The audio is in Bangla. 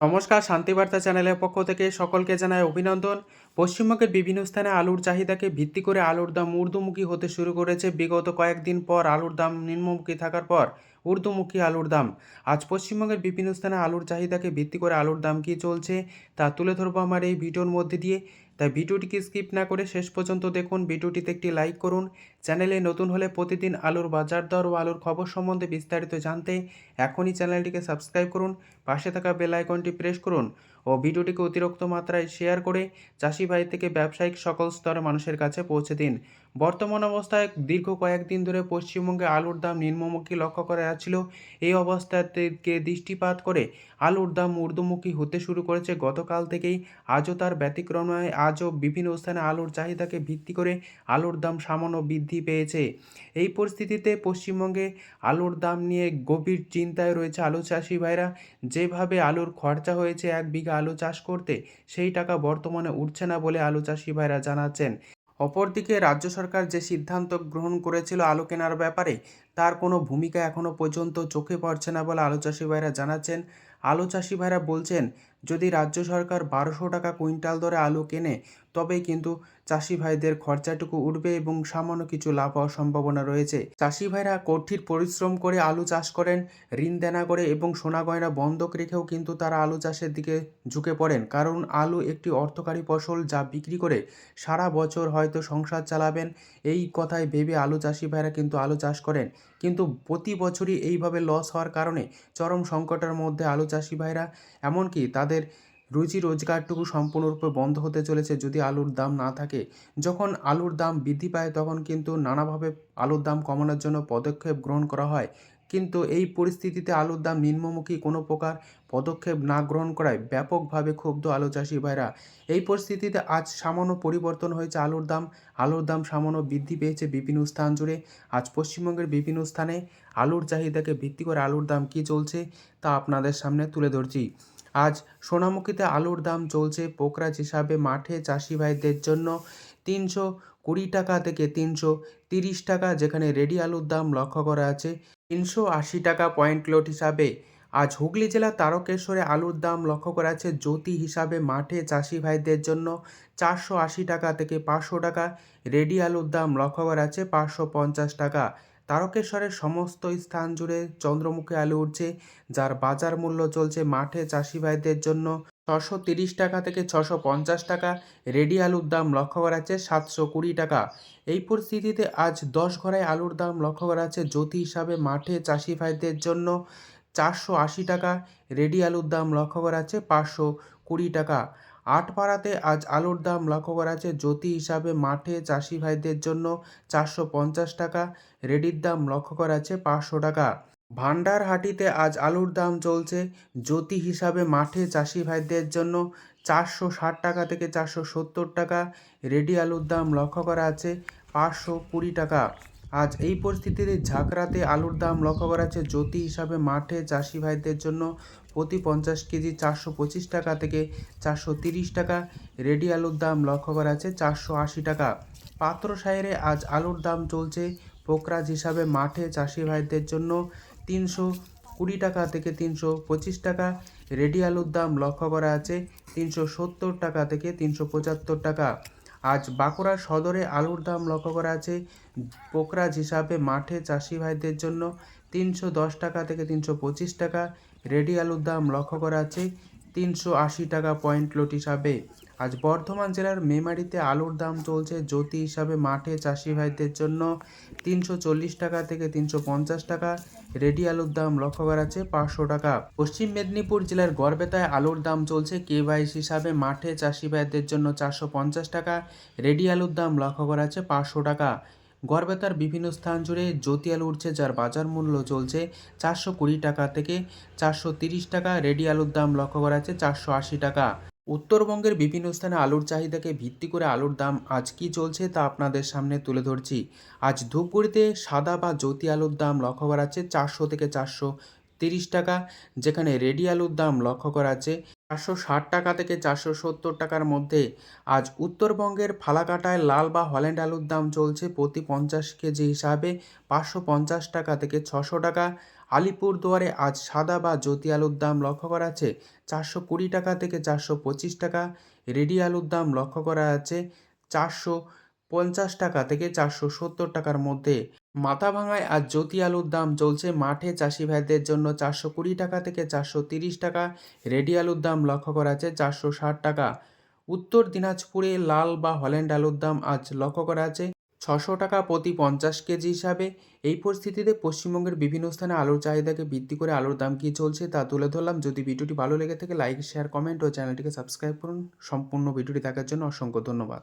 নমস্কার, শান্তিবার্তা চ্যানেলের পক্ষ থেকে সকলকে জানায় অভিনন্দন। পশ্চিমবঙ্গের বিভিন্ন স্থানে আলুর চাহিদাকে ভিত্তি করে আলুর দাম ঊর্ধ্বমুখী হতে শুরু করেছে। বিগত কয়েকদিন পর আলুর দাম নিম্নমুখী থাকার পর ঊর্ধ্বমুখী আলুর দাম। আজ পশ্চিমবঙ্গের বিভিন্ন স্থানে আলুর চাহিদাকে ভিত্তি করে আলুর দাম কী চলছে তা তুলে ধরবো আমার এই ভিডিওর মধ্যে দিয়ে। তাই ভিডিওটিকে স্কিপ না করে শেষ পর্যন্ত দেখুন। ভিডিওটিতে একটি লাইক করুন। চ্যানেলে নতুন হলে প্রতিদিন আলুর বাজার দর ও আলুর খবর সম্বন্ধে বিস্তারিত জানতে এখনই চ্যানেলটিকে সাবস্ক্রাইব করুন। পাশে থাকা বেল আইকনটি প্রেস করুন। ও ভিডিওটিকে অতিরিক্ত মাত্রায় শেয়ার করে চাষি ভাই থেকে ব্যবসায়িক সকল স্তরের মানুষের কাছে পৌঁছে দিন। বর্তমান অবস্থায় দীর্ঘ কয়েকদিন ধরে পশ্চিমবঙ্গে আলুর দাম নিম্নমুখী লক্ষ্য করা যাচ্ছিল। এই অবস্থাকে দৃষ্টিপাত করে আলুর দাম ঊর্ধ্বমুখী হতে শুরু করেছে। গতকাল থেকেই আজও তার ব্যতিক্রম নয় আজও বিভিন্ন স্থানে আলুর চাহিদাকে ভিত্তি করে আলুর দাম সামান্য বৃদ্ধি পেয়েছে। এই পরিস্থিতিতে পশ্চিমবঙ্গে আলুর দাম নিয়ে গভীর চিন্তায় রয়েছে আলু চাষি ভাইরা। যেভাবে আলুর খরচা হয়েছে এক বিঘা আলু চাষ করতে সেই টাকা বর্তমানে উঠছে না বলে আলু চাষি ভাইরা জানাচ্ছেন। অপরদিকে রাজ্য সরকার যে সিদ্ধান্ত গ্রহণ করেছিল আলু কেনার ব্যাপারে তার কোনো ভূমিকা এখনও পর্যন্ত চোখে পড়ছে না বলে আলু চাষি ভাইরা জানাচ্ছেন। আলু চাষি ভাইরা বলছেন, যদি রাজ্য সরকার বারোশো টাকা কুইন্টাল দরে আলু কেনে, তবেই কিন্তু চাষি ভাইদের খরচাটুকু উঠবে এবং সামান্য কিছু লাভ হওয়ার সম্ভাবনা রয়েছে। চাষি ভাইরা কঠিন পরিশ্রম করে আলু চাষ করেন, ঋণ দেনা করে এবং সোনা গয়না বন্ধক রেখেও কিন্তু তারা আলু চাষের দিকে ঝুঁকে পড়েন। কারণ আলু একটি অর্থকারী ফসল যা বিক্রি করে সারা বছর হয়তো সংসার চালাবেন। এই কথায় ভেবে আলু চাষি ভাইরা কিন্তু আলু চাষ করেন। কিন্তু প্রতি বছরই এইভাবে লস হওয়ার কারণে চরম সংকটের মধ্যে আলু চাষি ভাইরা, এমনকি তাদের রুজি রোজগারটুকু সম্পূর্ণরূপে বন্ধ হতে চলেছে যদি আলুর দাম না থাকে। যখন আলুর দাম বৃদ্ধি পায়, তখন কিন্তু নানাভাবে আলুর দাম কমানোর জন্য পদক্ষেপ গ্রহণ করা হয়। কিন্তু এই পরিস্থিতিতে আলুর দাম নিম্নমুখী কোনো প্রকার পদক্ষেপ না গ্রহণ করায় ব্যাপকভাবে ক্ষুব্ধ আলু চাষি ভাইরা। এই পরিস্থিতিতে আজ সামান্য পরিবর্তন হয়েছে আলুর দাম। আলুর দাম সামান্য বৃদ্ধি পেয়েছে বিভিন্ন স্থান জুড়ে। আজ পশ্চিমবঙ্গের বিভিন্ন স্থানে আলুর চাহিদাকে ভিত্তি করে আলুর দাম কী চলছে তা আপনাদের সামনে তুলে ধরছি। আজ সোনামুখীতে আলুর দাম চলছে পোকরাজ হিসাবে মাঠে চাষি ভাইদের জন্য তিনশো কুড়ি টাকা থেকে তিনশো তিরিশ টাকা, যেখানে রেডি আলুর দাম লক্ষ্য করা আছে তিনশো আশি টাকা পয়েন্ট লোড হিসাবে। আজ হুগলি জেলার তারকেশ্বরে আলুর দাম লক্ষ্য করা আছে জ্যোতি হিসাবে মাঠে চাষি ভাইদের জন্য চারশো আশি টাকা থেকে পাঁচশো টাকা, রেডি আলুর দাম লক্ষ্য করা আছে পাঁচশো পঞ্চাশ টাকা। তারকেশ্বরের সমস্ত স্থান জুড়ে চন্দ্রমুখী আলু উঠছে যার বাজার মূল্য চলছে মাঠে চাষি ভাইদের জন্য ছশো তিরিশ টাকা থেকে ছশো পঞ্চাশ টাকা। রেডি আলুর দাম লক্ষ্য করা যাচ্ছে সাতশো কুড়ি টাকা। এই পরিস্থিতিতে আজ দশ ঘরায় আলুর দাম লক্ষ্য করা যাচ্ছে জ্যোতি হিসাবে মাঠে চাষি ভাইদের জন্য চারশো আশি টাকা। রেডি আলুর দাম লক্ষ্য করা যাচ্ছে পাঁচশো কুড়ি টাকা। আটপাড়াতে আজ আলুর দাম লক্ষ্য করা আছে জ্যোতি হিসাবে মাঠে চাষি ভাইদের জন্য চারশো পঞ্চাশ টাকা, রেডির দাম লক্ষ্য করা আছে পাঁচশো টাকা। ভান্ডারহাটিতে আজ আলুর দাম চলছে। জ্যোতি হিসাবে মাঠে চাষি ভাইদের জন্য চারশো ষাট টাকা থেকে চারশো সত্তর টাকা, রেডি আলুর দাম লক্ষ্য করা আছে পাঁচশো কুড়ি টাকা। আজ এই পরিস্থিতিতে ঝাঁকড়াতে আলুর দাম লক্ষ্য করা আছে জ্যোতি হিসাবে মাঠে চাষি ভাইদের জন্য প্রতি পঞ্চাশ কেজি চারশো পঁচিশ টাকা থেকে চারশো তিরিশ টাকা। রেডি আলুর দাম লক্ষ্য করা আছে চারশো আশি টাকা। পাত্র সাইরে আজ আলুর দাম চলছে পোকরাজ হিসাবে মাঠে চাষি ভাইদের জন্য তিনশো কুড়ি টাকা থেকে তিনশো পঁচিশ টাকা। রেডি আলুর দাম লক্ষ্য করা আছে তিনশো সত্তর টাকা থেকে তিনশো পঁচাত্তর টাকা। আজ বাঁকুড়া সদরে আলুর দাম লক্ষ্য করা আছে পোকরাজ হিসাবে মাঠে চাষি ভাইদের জন্য তিনশো দশ টাকা থেকে তিনশো পঁচিশ টাকা। রেডি আলুর দাম লক্ষ্য করা আছে তিনশো আশি টাকা পয়েন্ট লোট হিসাবে। আজ বর্ধমান জেলার মেমারিতে আলুর দাম চলছে জ্যোতি হিসাবে মাঠে চাষি ভাইদের জন্য তিনশো চল্লিশ টাকা থেকে তিনশো পঞ্চাশ টাকা। রেডি আলুর দাম লক্ষ্য করা আছে পাঁচশো টাকা। পশ্চিম মেদিনীপুর জেলার গড়বেতায় আলুর দাম চলছে কেভাইস হিসাবে মাঠে চাষি ভাইদের জন্য চারশো পঞ্চাশ টাকা। রেডি আলুর দাম লক্ষ্য করা আছে পাঁচশো টাকা। গড়বেতার বিভিন্ন স্থান জুড়ে জ্যোতি আলু উঠছে যার বাজার মূল্য চলছে চারশো কুড়ি টাকা থেকে চারশো তিরিশ টাকা। রেডি আলুর দাম লক্ষ্য করা আছে চারশো আশি টাকা। উত্তরবঙ্গের বিভিন্ন স্থানে আলুর চাহিদাকে ভিত্তি করে আলুর দাম আজ কী চলছে তা আপনাদের সামনে তুলে ধরছি। আজ ধূপগুড়িতে সাদা বা জ্যোতি আলুর দাম লক্ষ্য করা যাচ্ছে চারশো থেকে চারশো তিরিশ টাকা, যেখানে রেডি আলুর দাম লক্ষ্য করা যাচ্ছে চারশো ষাট টাকা থেকে চারশো সত্তর টাকার মধ্যে আজ উত্তরবঙ্গের ফালাকাটায় লাল বা হল্যান্ড আলুর দাম চলছে প্রতি পঞ্চাশ কেজি হিসাবে পাঁচশো পঞ্চাশ টাকা থেকে ছশো টাকা। আলিপুরদুয়ারে আজ সাদা বা জ্যোতি আলুর দাম লক্ষ্য করা আছে চারশো কুড়ি টাকা থেকে চারশো পঁচিশ টাকা। রেডি আলুর দাম লক্ষ্য করা আছে চারশো পঞ্চাশ টাকা থেকে চারশো সত্তর টাকার মধ্যে। মাথাভাঙায় আজ জ্যোতি আলুর দাম চলছে মাঠে। চাষি ভাইদের জন্য চারশো কুড়ি টাকা থেকে চারশো তিরিশ টাকা। রেডি আলুর দাম লক্ষ্য করা আছে চারশো ষাট টাকা। উত্তর দিনাজপুরে লাল বা হল্যান্ড আলুর দাম আজ লক্ষ্য করা আছে ছশো টাকা প্রতি পঞ্চাশ কেজি হিসাবে। এই পরিস্থিতিতে পশ্চিমবঙ্গের বিভিন্ন স্থানে আলুর চাহিদাকে ভিত্তি করে আলুর দাম কী চলছে তা তুলে ধরলাম। যদি ভিডিওটি ভালো লেগে থাকে, লাইক, শেয়ার, কমেন্ট ও চ্যানেলটিকে সাবস্ক্রাইব করুন। সম্পূর্ণ ভিডিওটি দেখার জন্য অসংখ্য ধন্যবাদ।